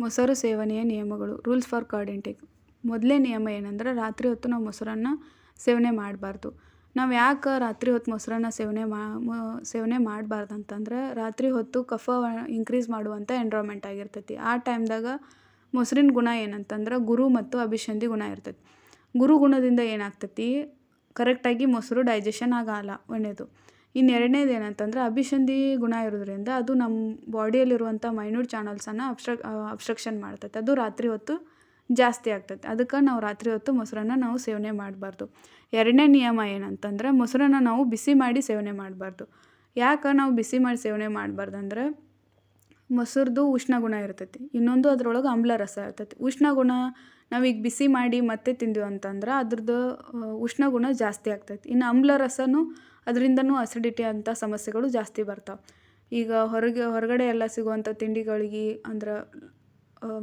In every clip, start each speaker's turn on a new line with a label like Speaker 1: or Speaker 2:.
Speaker 1: ಮೊಸರು ಸೇವನೆಯ ನಿಯಮಗಳು. ರೂಲ್ಸ್ ಫಾರ್ ಕಾರ್ಡ್ ಇಂಟೇಕ್ ಮೊದಲೇ ನಿಯಮ ಏನಂದರೆ ರಾತ್ರಿ ಹೊತ್ತು ನಾವು ಮೊಸರನ್ನು ಸೇವನೆ ಮಾಡಬಾರ್ದು. ನಾವು ಯಾಕೆ ರಾತ್ರಿ ಹೊತ್ತು ಮೊಸರನ್ನ ಸೇವನೆ ಮಾ ಸೇವನೆ ಮಾಡಬಾರ್ದು ಅಂತಂದ್ರೆ ರಾತ್ರಿ ಹೊತ್ತು ಕಫ ಇನ್ಕ್ರೀಸ್ ಮಾಡುವಂಥ ಎನ್ವಿರಾನ್ಮೆಂಟ್ ಆಗಿರ್ತೈತಿ. ಆ ಟೈಮ್ದಾಗ ಮೊಸರಿನ ಗುಣ ಏನಂತಂದ್ರೆ ಗುರು ಮತ್ತು ಅಭಿಷಂಧಿ ಗುಣ ಇರ್ತೈತಿ. ಗುರು ಗುಣದಿಂದ ಏನಾಗ್ತೈತಿ? ಕರೆಕ್ಟಾಗಿ ಮೊಸರು ಡೈಜೆಷನ್ ಆಗಲ್ಲ ಒಂದನೇದು ಇನ್ನು ಎರಡನೇದು ಏನಂತಂದ್ರೆ ಅಭಿಸಂಧಿ ಗುಣ ಇರೋದ್ರಿಂದ ಅದು ನಮ್ಮ ಬಾಡಿಯಲ್ಲಿರುವಂಥ ಮೈನ್ಯೂಟ್ ಚಾನಲ್ಸನ್ನು ಅಬ್ಸ್ಟ್ರಕ್ ಅಬ್ಸ್ಟ್ರಕ್ಷನ್ ಮಾಡ್ತೈತೆ. ಅದು ರಾತ್ರಿ ಹೊತ್ತು ಜಾಸ್ತಿ ಆಗ್ತೈತೆ. ಅದಕ್ಕೆ ನಾವು ರಾತ್ರಿ ಹೊತ್ತು ಮೊಸರನ್ನ ನಾವು ಸೇವನೆ ಮಾಡಬಾರ್ದು. ಎರಡನೇ ನಿಯಮ ಏನಂತಂದರೆ ಮೊಸರನ್ನ ನಾವು ಬಿಸಿ ಮಾಡಿ ಸೇವನೆ ಮಾಡಬಾರ್ದು. ಯಾಕೆ ನಾವು ಬಿಸಿ ಮಾಡಿ ಸೇವನೆ ಮಾಡಬಾರ್ದು ಅಂದರೆ ಮೊಸರದು ಉಷ್ಣ ಗುಣ ಇರ್ತೈತಿ. ಇನ್ನೊಂದು ಅದ್ರೊಳಗೆ ಆಮ್ಲ ರಸ ಇರ್ತೈತಿ. ಉಷ್ಣ ಗುಣ ನಾವೀಗ ಬಿಸಿ ಮಾಡಿ ಮತ್ತೆ ತಿಂದ್ವಿ ಅಂತಂದ್ರೆ ಅದ್ರದ್ದು ಉಷ್ಣ ಗುಣ ಜಾಸ್ತಿ ಆಗ್ತೈತಿ. ಇನ್ನು ಆಮ್ಲ ರಸನೂ ಅದರಿಂದನೂ ಅಸಿಡಿಟಿ ಅಂಥ ಸಮಸ್ಯೆಗಳು ಜಾಸ್ತಿ ಬರ್ತಾವೆ. ಈಗ ಹೊರಗೆ, ಹೊರಗಡೆ ಎಲ್ಲ ಸಿಗುವಂಥ ತಿಂಡಿಗಳಿಗೆ ಅಂದ್ರೆ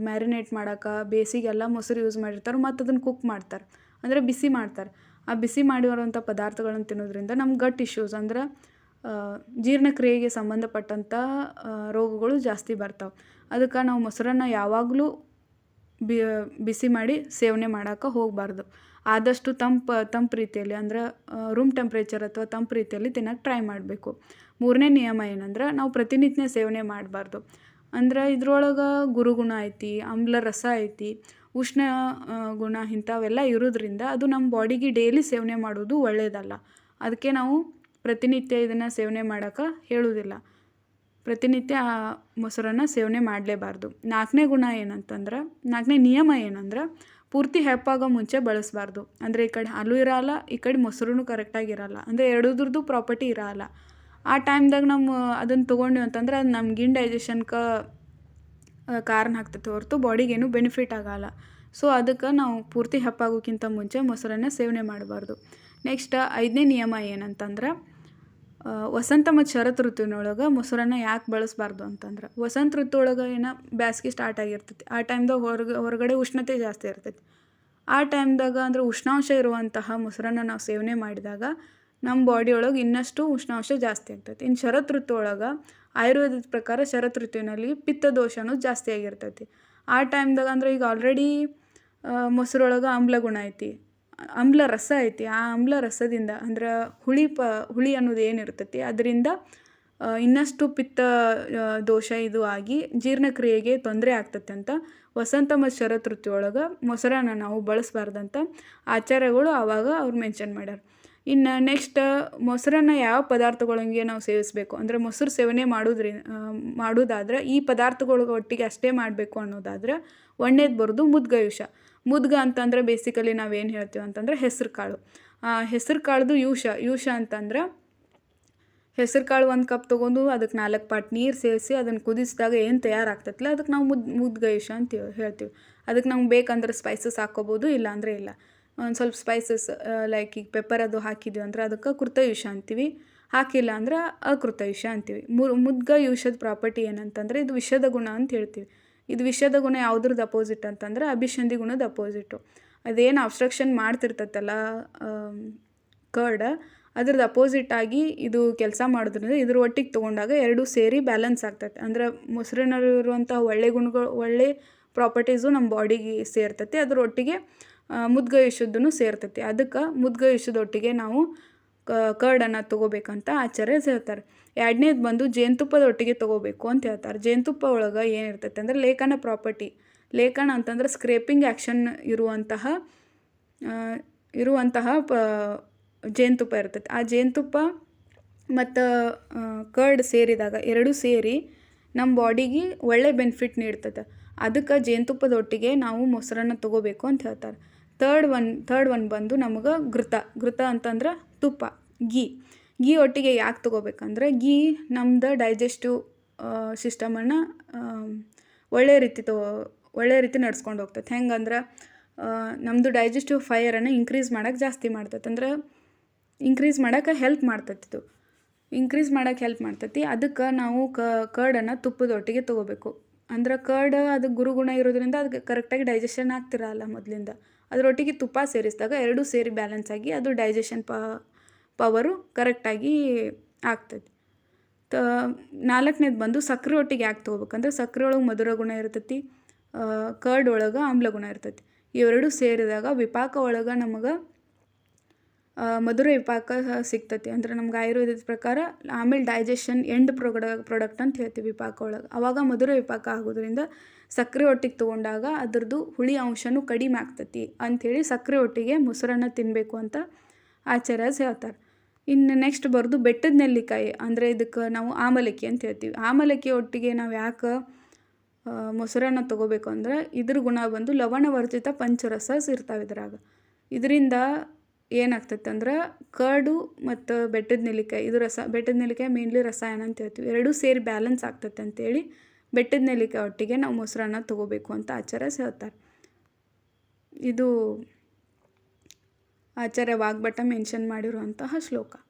Speaker 1: ಮ್ಯಾರಿನೇಟ್ ಮಾಡೋಕೆ ಬೇಸಿಗೆಲ್ಲ ಮೊಸರು ಯೂಸ್ ಮಾಡಿರ್ತಾರೆ, ಮತ್ತು ಅದನ್ನು ಕುಕ್ ಮಾಡ್ತಾರೆ. ಅಂದರೆ ಬಿಸಿ ಮಾಡ್ತಾರೆ. ಆ ಬಿಸಿ ಮಾಡಿರುವಂಥ ಪದಾರ್ಥಗಳನ್ನು ತಿನ್ನೋದ್ರಿಂದ ನಮ್ಮ ಗಟ್ ಇಶ್ಯೂಸ್ ಅಂದ್ರೆ ಜೀರ್ಣಕ್ರಿಯೆಗೆ ಸಂಬಂಧಪಟ್ಟಂಥ ರೋಗಗಳು ಜಾಸ್ತಿ ಬರ್ತಾವೆ. ಅದಕ್ಕೆ ನಾವು ಮೊಸರನ್ನು ಯಾವಾಗಲೂ ಬಿಸಿ ಮಾಡಿ ಸೇವನೆ ಮಾಡೋಕೆ ಹೋಗಬಾರ್ದು. ಆದಷ್ಟು ತಂಪು ತಂಪು ರೀತಿಯಲ್ಲಿ ಅಂದ್ರೆ ರೂಮ್ ಟೆಂಪ್ರೇಚರ್ ಅಥವಾ ತಂಪು ರೀತಿಯಲ್ಲಿ ತಿನ್ನೋಕೆ ಟ್ರೈ ಮಾಡಬೇಕು. ಮೂರನೇ ನಿಯಮ ಏನಂದ್ರೆ, ನಾವು ಪ್ರತಿನಿತ್ಯ ಸೇವನೆ ಮಾಡಬಾರ್ದು. ಅಂದ್ರೆ ಇದ್ರೊಳಗೆ ಗುರುಗುಣ ಐತಿ ಆಮ್ಲ ರಸ ಐತಿ, ಉಷ್ಣ ಗುಣ ಇಂಥವೆಲ್ಲ ಇರೋದ್ರಿಂದ ಅದು ನಮ್ಮ ಬಾಡಿಗೆ ಡೈಲಿ ಸೇವನೆ ಮಾಡೋದು ಒಳ್ಳೆಯದಲ್ಲ ಅದಕ್ಕೆ ನಾವು ಪ್ರತಿನಿತ್ಯ ಇದನ್ನು ಸೇವನೆ ಮಾಡೋಕೆ ಹೇಳೋದಿಲ್ಲ. ಪ್ರತಿನಿತ್ಯ ಆ ಮೊಸರನ್ನು ಸೇವನೆ ಮಾಡಲೇಬಾರ್ದು. ನಾಲ್ಕನೇ ಗುಣ ಏನಂತಂದ್ರೆ, ನಾಲ್ಕನೇ ನಿಯಮ ಏನಂದ್ರೆ ಪೂರ್ತಿ ಹೆಪ್ಪಾಗೋ ಮುಂಚೆ ಬಳಸಬಾರ್ದು. ಅಂದರೆ ಈ ಕಡೆ ಹಾಲು ಇರಲ್ಲ, ಈ ಕಡೆ ಮೊಸರು ಕರೆಕ್ಟಾಗಿ ಇರಲ್ಲ. ಅಂದರೆ ಎರಡುದ್ರದ್ದು ಪ್ರಾಪರ್ಟಿ ಇರಲ್ಲ. ಆ ಟೈಮ್ದಾಗ ನಮ್ಮ ಅದನ್ನು ತೊಗೊಂಡ್ವಿ ಅಂತಂದ್ರೆ ಅದು ನಮ್ಗೆ ಡೈಜೆಷನ್ಗೆ ಕಾರಣ ಆಗ್ತೈತೆ ಹೊರತು ಬಾಡಿಗೇನು ಬೆನಿಫಿಟ್ ಆಗಲ್ಲ. ಸೊ ಅದಕ್ಕೆ ನಾವು ಪೂರ್ತಿ ಹೆಪ್ಪಾಗೋಕ್ಕಿಂತ ಮುಂಚೆ ಮೊಸರನ್ನ ಸೇವನೆ ಮಾಡಬಾರ್ದು. ನೆಕ್ಸ್ಟ್ ಐದನೇ ನಿಯಮ ಏನಂತಂದ್ರೆ ವಸಂತ ಮತ್ತು ಶರತ್ ಋತುವಿನೊಳಗೆ ಮೊಸರನ್ನ ಯಾಕೆ ಬಳಸಬಾರ್ದು ಅಂತಂದ್ರೆ ವಸಂತ ಋತು ಒಳಗೆ ಏನೋ ಬ್ಯಾಸ್ಗೆ ಸ್ಟಾರ್ಟ್ ಆಗಿರ್ತೈತಿ. ಆ ಟೈಮ್ದಾಗ ಹೊರಗೆ, ಹೊರಗಡೆ ಉಷ್ಣತೆ ಜಾಸ್ತಿ ಇರ್ತೈತಿ. ಆ ಟೈಮ್ದಾಗ ಅಂದ್ರೆ ಉಷ್ಣಾಂಶ ಇರುವಂತಹ ಮೊಸರನ್ನು ನಾವು ಸೇವನೆ ಮಾಡಿದಾಗ ನಮ್ಮ ಬಾಡಿ ಒಳಗೆ ಇನ್ನಷ್ಟು ಉಷ್ಣಾಂಶ ಜಾಸ್ತಿ ಆಗ್ತೈತಿ ಇನ್ನು ಶರತ್ ಋತು ಒಳಗೆ ಆಯುರ್ವೇದದ ಪ್ರಕಾರ ಶರತ್ ಋತುವಿನಲ್ಲಿ ಪಿತ್ತ ದೋಷನೂ ಜಾಸ್ತಿ ಆಗಿರ್ತೈತಿ. ಆ ಟೈಮ್ದಾಗ ಅಂದ್ರೆ ಈಗ ಆಲ್ರೆಡಿ ಮೊಸರೊಳಗೆ ಆಮ್ಲ ಗುಣ ಐತಿ. ಆಮ್ಲ ರಸ ಐತಿ, ಆ ಆಮ್ಲ ರಸದಿಂದ ಅಂದ್ರೆ ಹುಳಿ ಪ, ಹುಳಿ ಅನ್ನೋದು ಏನಿರ್ತೈತಿ ಅದರಿಂದ ಇನ್ನಷ್ಟು ಪಿತ್ತ ದೋಷ ಇದು ಆಗಿ ಜೀರ್ಣಕ್ರಿಯೆಗೆ ತೊಂದರೆ ಆಗ್ತೈತೆ ಅಂತ ವಸಂತ ಮತ್ತು ಶರತ್ ಋತು ಒಳಗೆ ಮೊಸರನ್ನ ನಾವು ಬಳಸಬಾರ್ದಂತ ಆಚಾರ್ಯಗಳು ಆವಾಗ ಅವ್ರು ಮೆನ್ಷನ್ ಮಾಡ್ಯಾರ. ಇನ್ನು ನೆಕ್ಸ್ಟ್ ಮೊಸರನ್ನ ಯಾವ ಪದಾರ್ಥಗಳೊಂದಿಗೆ ನಾವು ಸೇವಿಸಬೇಕು, ಅಂದರೆ ಮೊಸರು ಸೇವನೆ ಮಾಡೋದ್ರಿ ಮಾಡೋದಾದ್ರೆ ಈ ಪದಾರ್ಥಗಳ ಒಟ್ಟಿಗೆ ಅಷ್ಟೇ ಮಾಡಬೇಕು ಅನ್ನೋದಾದ್ರೆ ಒಣ್ಣೆದು ಬರೋದು ಮುದ್ಗಯುಷ. ಮುದ್ಗ ಅಂತಂದ್ರೆ ಬೇಸಿಕಲಿ ನಾವೇನು ಹೇಳ್ತೀವಿ ಅಂತಂದ್ರೆ ಹೆಸ್ರು ಕಾಳು. ಹೆಸ್ರು ಕಾಳ್ದು ಯೂಷ ಯೂಷ ಅಂತಂದ್ರೆ ಹೆಸ್ರು ಕಾಳು ಒಂದು ಕಪ್ ತೊಗೊಂಡು ಅದಕ್ಕೆ ನಾಲ್ಕು ಪಾಟ್ ನೀರು ಸೇರಿಸಿ ಅದನ್ನು ಕುದಿಸಿದಾಗ ಏನು ತಯಾರಾಗ್ತೈತಲ್ಲ ಅದಕ್ಕೆ ನಾವು ಮುದ್ ಮುದ್ಗಯುಷ ಅಂತ ಹೇಳ್ತೀವಿ. ಅದಕ್ಕೆ ನಮ್ಗೆ ಬೇಕಂದ್ರೆ ಸ್ಪೈಸಸ್ ಹಾಕ್ಕೋಬೋದು ಇಲ್ಲಾಂದರೆ ಇಲ್ಲ. ಒಂದು ಸ್ವಲ್ಪ ಸ್ಪೈಸಸ್ ಲೈಕ್ ಈಗ ಪೆಪ್ಪರ್ ಅದು ಹಾಕಿದ್ವಿ ಅಂದ್ರೆ ಅದಕ್ಕೆ ಕೃತಯುಷ ಅಂತೀವಿ. ಹಾಕಿಲ್ಲ ಅಂದ್ರೆ ಅಕೃತಯುಷ ಅಂತೀವಿ. ಮುದ್ಗ ಯೂಷದ ಪ್ರಾಪರ್ಟಿ ಏನಂತಂದ್ರೆ ಇದು ವಿಷದ ಗುಣ ಅಂತ ಹೇಳ್ತೀವಿ. ಇದು ವಿಷದ ಗುಣ ಯಾವುದ್ರದ್ದು ಅಪೋಸಿಟ್ ಅಂತಂದ್ರೆ ಅಭಿಷಂಧಿ ಗುಣದ ಅಪೋಸಿಟು ಅದೇನು ಅಬ್ಸ್ಟ್ರಕ್ಷನ್ ಮಾಡ್ತಿರ್ತೈತಲ್ಲ ಕರ್ಡ್ ಅದ್ರದ್ದು ಅಪೋಸಿಟ್ ಆಗಿ ಇದು ಕೆಲಸ ಮಾಡೋದ್ರಿಂದ ಇದ್ರ ಒಟ್ಟಿಗೆ ತೊಗೊಂಡಾಗ ಎರಡೂ ಸೇರಿ ಬ್ಯಾಲೆನ್ಸ್ ಆಗ್ತೈತೆ. ಅಂದ್ರೆ ಮೊಸರಿನಲ್ಲಿರುವಂಥ ಒಳ್ಳೆ ಗುಣಗಳು, ಒಳ್ಳೆ ಪ್ರಾಪರ್ಟೀಸು ನಮ್ಮ ಬಾಡಿಗೆ ಸೇರ್ತೈತಿ, ಅದ್ರ ಒಟ್ಟಿಗೆ ಮುದ್ಗಯುಷದ್ದೂ ಸೇರ್ತೈತಿ. ಅದಕ್ಕೆ ಮುದ್ಗಯುಷದೊಟ್ಟಿಗೆ ನಾವು ಕರ್ಡನ್ನು ತೊಗೋಬೇಕಂತ ಆಚಾರ್ಯ ಹೇಳ್ತಾರೆ. ಎರಡನೇದು ಬಂದು ಜೇನುತುಪ್ಪದ ಒಟ್ಟಿಗೆ ತೊಗೋಬೇಕು ಅಂತ ಹೇಳ್ತಾರೆ. ಜೇನುತುಪ್ಪ ಒಳಗೆ ಏನಿರ್ತೈತೆ ಅಂದರೆ ಲೇಖನ ಪ್ರಾಪರ್ಟಿ. ಲೇಖನ ಅಂತಂದ್ರೆ ಸ್ಕ್ರೇಪಿಂಗ್ ಆ್ಯಕ್ಷನ್ ಇರುವಂತಹ ಇರುವಂತಹ, ಪ, ಜೇನುತುಪ್ಪ ಇರ್ತೈತೆ. ಆ ಜೇನುತುಪ್ಪ ಮತ್ತು ಕರ್ಡ್ ಸೇರಿದಾಗ ಎರಡೂ ಸೇರಿ ನಮ್ಮ ಬಾಡಿಗೆ ಒಳ್ಳೆ ಬೆನಿಫಿಟ್ ನೀಡ್ತದೆ ಅದಕ್ಕೆ ಜೇನುತುಪ್ಪದ ಒಟ್ಟಿಗೆ ನಾವು ಮೊಸರನ್ನ ತೊಗೋಬೇಕು ಅಂತ ಹೇಳ್ತಾರೆ. ತರ್ಡ್ ಒನ್ ತರ್ಡ್ ಒನ್ ಬಂದು ನಮಗೆ ಘೃತ. ಘೃತ ಅಂತಂದ್ರೆ ತುಪ್ಪ ಗೀ ಗೀ ಒಟ್ಟಿಗೆ ಯಾಕೆ ತೊಗೋಬೇಕಂದ್ರೆ ಗೀ ನಮ್ದು ಡೈಜೆಸ್ಟಿವ್ ಸಿಸ್ಟಮನ್ನು ಒಳ್ಳೆಯ ರೀತಿ ತೊ ಒಳ್ಳೆಯ ರೀತಿ ನಡ್ಸ್ಕೊಂಡು ಹೋಗ್ತೈತೆ. ಹೆಂಗಂದ್ರೆ ನಮ್ಮದು ಡೈಜೆಸ್ಟಿವ್ ಫೈಯರನ್ನು ಇನ್ಕ್ರೀಸ್ ಮಾಡೋಕ್ಕೆ ಜಾಸ್ತಿ ಮಾಡ್ತೈತೆ. ಅಂದ್ರೆ ಇನ್ಕ್ರೀಸ್ ಮಾಡೋಕ್ಕೆ ಹೆಲ್ಪ್ ಮಾಡ್ತೈತೆ ಇದು. ಇನ್ಕ್ರೀಸ್ ಮಾಡೋಕ್ಕೆ ಹೆಲ್ಪ್ ಮಾಡ್ತೈತಿ. ಅದಕ್ಕೆ ನಾವು ಕರ್ಡನ್ನು ತುಪ್ಪದೊಟ್ಟಿಗೆ ತೊಗೋಬೇಕು. ಅಂದ್ರೆ ಕರ್ಡ್ ಅದು ಗುರುಗುಣ ಇರೋದ್ರಿಂದ ಅದಕ್ಕೆ ಕರೆಕ್ಟಾಗಿ ಡೈಜೆಷನ್ ಆಗ್ತಿರಲ್ಲ ಮೊದಲಿಂದ. ಅದರೊಟ್ಟಿಗೆ ತುಪ್ಪ ಸೇರಿಸಿದಾಗ ಎರಡೂ ಸೇರಿ ಬ್ಯಾಲೆನ್ಸ್ ಆಗಿ ಅದು ಡೈಜೆಷನ್ ಪ ಪವರು ಕರೆಕ್ಟಾಗಿ ಆಗ್ತೈತಿ ತ, ನಾಲ್ಕನೇದು ಬಂದು ಸಕ್ಕರೆ ಒಟ್ಟಿಗೆ ಯಾಕೆ ತೊಗೋಬೇಕಂದ್ರೆ ಸಕ್ಕರೆ ಒಳಗೆ ಮಧುರ ಗುಣ ಇರ್ತೈತಿ ಕರ್ಡ್ ಒಳಗೆ ಆಮ್ಲ ಗುಣ ಇರ್ತೈತಿ. ಇವೆರಡು ಸೇರಿದಾಗ ವಿಪಾಕ ಒಳಗೆ ನಮಗೆ ಮಧುರ ವಿಪಾಕ ಸಿಗ್ತೈತಿ. ಅಂದ್ರೆ ನಮ್ಗೆ ಆಯುರ್ವೇದದ ಪ್ರಕಾರ ಆಮೇಲೆ ಡೈಜೆಷನ್ ಎಂಡ್ ಪ್ರೊಡ ಪ್ರಾಡಕ್ಟ್ ಅಂತ ಹೇಳ್ತೀವಿ ವಿಪಾಕ ಒಳಗೆ. ಅವಾಗ ಮಧುರ ವಿಪಾಕ ಆಗೋದ್ರಿಂದ ಸಕ್ಕರೆ ಒಟ್ಟಿಗೆ ತೊಗೊಂಡಾಗ ಅದ್ರದ್ದು ಹುಳಿ ಅಂಶನೂ ಕಡಿಮೆ ಆಗ್ತೈತಿ ಅಂಥೇಳಿ ಸಕ್ಕರೆ ಒಟ್ಟಿಗೆ ಮೊಸರನ್ನ ತಿನ್ನಬೇಕು ಅಂತ ಆಚಾರ್ಯಸ್ ಹೇಳ್ತಾರೆ. ಇನ್ನು ನೆಕ್ಸ್ಟ್ ಬರೋದು ಬೆಟ್ಟದ ನೆಲ್ಲಿಕಾಯಿ, ಅಂದರೆ ಇದಕ್ಕೆ ನಾವು ಆಮಲಕ್ಕಿ ಅಂತ ಹೇಳ್ತೀವಿ. ಆಮಲಕ್ಕಿ ಒಟ್ಟಿಗೆ ನಾವು ಯಾಕೆ ಮೊಸರನ್ನ ತೊಗೋಬೇಕು ಅಂದ್ರೆ ಇದ್ರ ಗುಣ ಬಂದು ಲವಣವರ್ಜಿತ ಪಂಚರಸ ಇರ್ತಾವೆ ಇದ್ರಾಗ. ಇದರಿಂದ ಏನಾಗ್ತೈತೆ ಅಂದ್ರೆ ಕರ್ಡು ಮತ್ತು ಬೆಟ್ಟದ ನೆಲ್ಲಿಕಾಯಿ, ಇದು ರಸ, ಬೆಟ್ಟದ ನೆಲ್ಲಿಕಾಯಿ ಮೇನ್ಲಿ ರಸಾಯನ ಅಂತ ಹೇಳ್ತೀವಿ. ಎರಡೂ ಸೇರಿ ಬ್ಯಾಲೆನ್ಸ್ ಆಗ್ತೈತೆ ಅಂತೇಳಿ ಬೆಟ್ಟದ ನೆಲ್ಲಿಕಾಯಿ ಒಟ್ಟಿಗೆ ನಾವು ಮೊಸರನ್ನ ತೊಗೋಬೇಕು ಅಂತ ಆಚಾರ ಹೇಳ್ತಾರೆ. ಇದು ಆಚಾರ್ಯ ವಾಗ್ಭಟ ಮೆನ್ಷನ್ ಮಾಡಿರುವಂತಹ ಶ್ಲೋಕ.